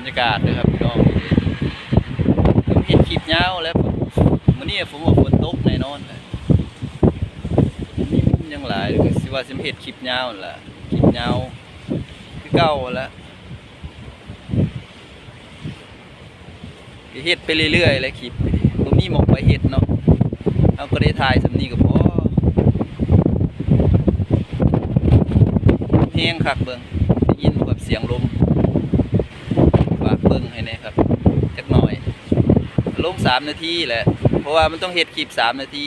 รรยากาศด้วยครับพี่น้องผมเห็นคลิปยาวแล้วมื้อนี้ผมว่าฝนตกแน่นอนเลยมีมุมยังหลายก็สิว่าสิมเฮ็ดคลิปยาวล่ะคลิปยาวคือเก่าแล้วเฮ็ดไปเรื่อยๆเลยคลิปบ่มีหมองไปเฮ็ดเนาะเอาก็ได้ถ่ายสำนี้ก็พอแฮงคักเบิ่งได้ยินแบบเสียงลม ฝากเบิ้งให้แน่ครับจักหน่อยลง สามนาทีแหละ เพราะว่ามันต้องเฮ็ดคลิปสามนาที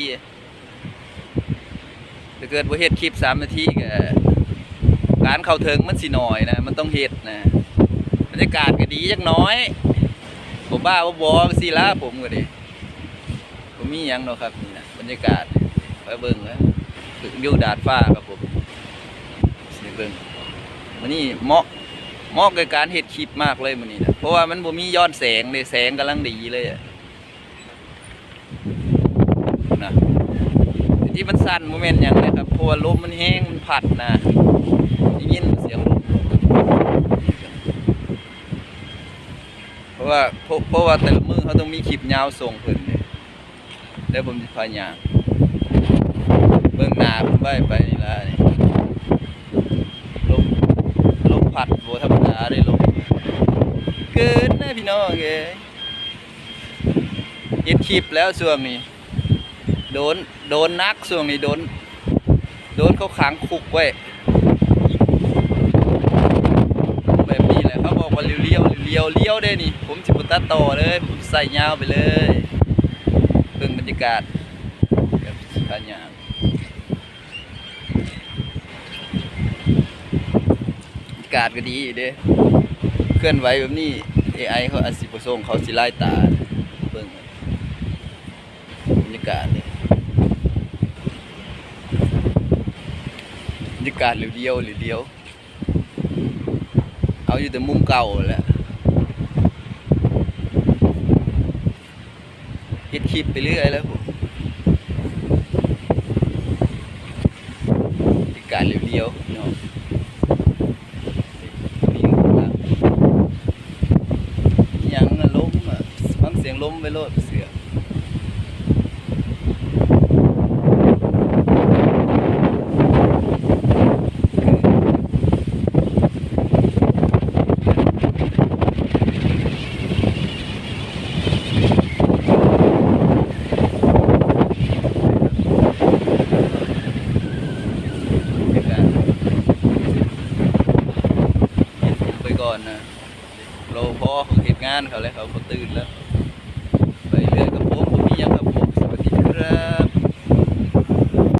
ถ้าเกิดว่าเฮ็ดคลิปสามนาทีก็การเข้าถึงมันสิน้อยนะ มันต้องเฮ็ดนะบรรยากาศก็ดีจักน้อย ผมบ้าว่าบอสิละผมก็ดิผมมีหยังเนาะครับนี่นะบรรยากาศไปเบิ่งแล้วอยู่ดาดฟ้าครับผมสิเบิ่งวันนี้เหมาะเหมาะกับการเฮ็ดคลิปมากเลยมื้อนี้นะเพราะว่ามันบ่มีย้อนแสงเลยแสงกำลังดีเลยอะ นะที่มันสั่นบ่แม่นหยังเลยครับเพราะว่าลมมันแห้งมันพัดนะได้ยินเสียงลมเพราะว่าเพราะเพราะว่าแต่ละมือเขาต้องมีคลิปยาวส่งเพิ่นเนี่ยแล้วผมสิพยายามเบิ่งหน้าผมไว้ไปนี่ละนี่ลมลมพัดโบธรรมดาได้ลมเกินนะพี่น้องเอ้ เฮ็ดคลิปแล้วช่วงนี้ โดน โดนนักช่วงนี้โดน โดนเขาขังคุกไว้แบบนี้แหละเขาบอกว่าเลี้ยวเลี้ยวเลี้ยวเลี้ยวได้นี่ ผมสิบตัดต่อเลย ผมใส่ยาวไปเลยเบิ่งบรรยากาศแบบขาญาากาศก็ดีเด้เคลื่อนไหวแบบนี้ AI เขาอาจสิประสงค์เขาสิไล่ตาากาศนี่บรรยากาศเรียวๆเรียวๆเอาอยู่แต่มุมเก่าแหละเฮ็ดคลิปไปเรื่อยแล้วผมบรรยากาศเรียวๆเนาะยังล้มอะฟังเสียงล้มไปโลด อนนะโลพอเขาเหตุงานเขาแล้วเขาเขาตื่นแล้ว ไปเรื่อยกับผมผมมียังกับผม